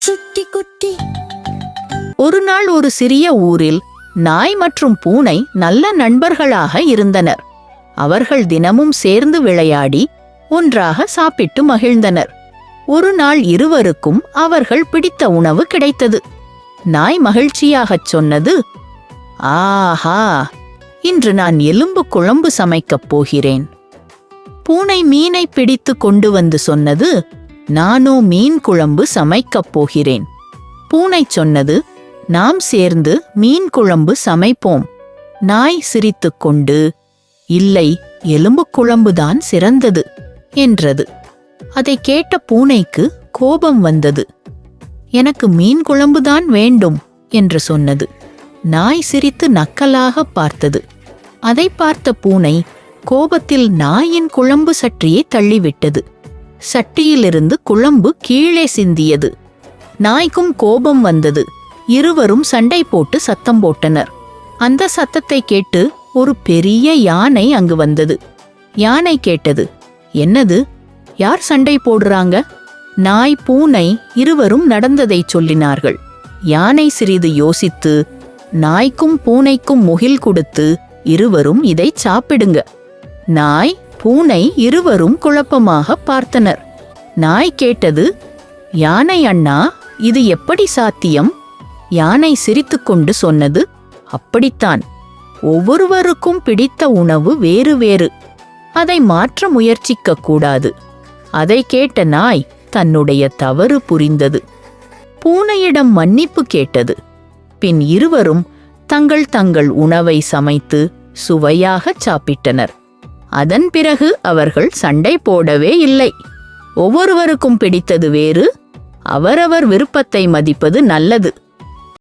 சுட்டி குட்டி ஒரு நாள் ஒரு சிறிய ஊரில் நாய் மற்றும் பூனை நல்ல நண்பர்களாக இருந்தனர். அவர்கள் தினமும் சேர்ந்து விளையாடி ஒன்றாக சாப்பிட்டு மகிழ்ந்தனர். ஒரு நாள் இருவருக்கும் அவர்கள் பிடித்த உணவு கிடைத்தது. நாய் மகிழ்ச்சியாகச் சொன்னது ஆஹா இன்று நான் எலும்பு குழம்பு சமைக்கப் போகிறேன். பூனை மீனை பிடித்து கொண்டு வந்து சொன்னது நானோ மீன் குழம்பு சமைக்கப் போகிறேன். பூனை சொன்னது நாம் சேர்ந்து மீன் குழம்பு சமைப்போம். நாய் சிரித்துக்கொண்டு இல்லை எலும்பு குழம்புதான் சிறந்தது என்றது. அதை கேட்ட பூனைக்கு கோபம் வந்தது. எனக்கு மீன் குழம்புதான் வேண்டும் என்று சொன்னது. நாய் சிரித்து நக்கலாக பார்த்தது. அதை பார்த்த பூனை கோபத்தில் நாயின் குழம்பு சற்றியே தள்ளிவிட்டது. சட்டியிலிருந்து குழம்பு கீழே சிந்தியது. நாய்க்கும் கோபம் வந்தது. இருவரும் சண்டை போட்டு சத்தம் போட்டனர். அந்த சத்தத்தை கேட்டு ஒரு பெரிய யானை அங்கு வந்தது. யானை கேட்டது என்னது? யார் சண்டை போடுறாங்க? நாய் பூனை இருவரும் நடந்ததை சொல்லினார்கள். யானை சிறிது யோசித்து நாய்க்கும் பூனைக்கும் முகில் கொடுத்து இருவரும் இதை சாப்பிடுங்க. நாய் பூனை இருவரும் குழப்பமாக பார்த்தனர். நாய் கேட்டது யானை அண்ணா இது எப்படி சாத்தியம்? யானை சிரித்துக்கொண்டு சொன்னது அப்படித்தான். ஒவ்வொருவருக்கும் பிடித்த உணவு வேறு வேறு. அதை மாற்ற முயற்சிக்க கூடாது. அதை கேட்ட நாய் தன்னுடைய தவறு புரிந்தது. பூனையிடம் மன்னிப்பு கேட்டது. பின் இருவரும் தங்கள் தங்கள் உணவை சமைத்து சுவையாகச் சாப்பிட்டனர். அதன் பிறகு அவர்கள் சண்டை போடவே இல்லை. ஒவ்வொருவருக்கும் பிடித்தது வேறு அவரவர் விருப்பத்தை மதிப்பது நல்லது.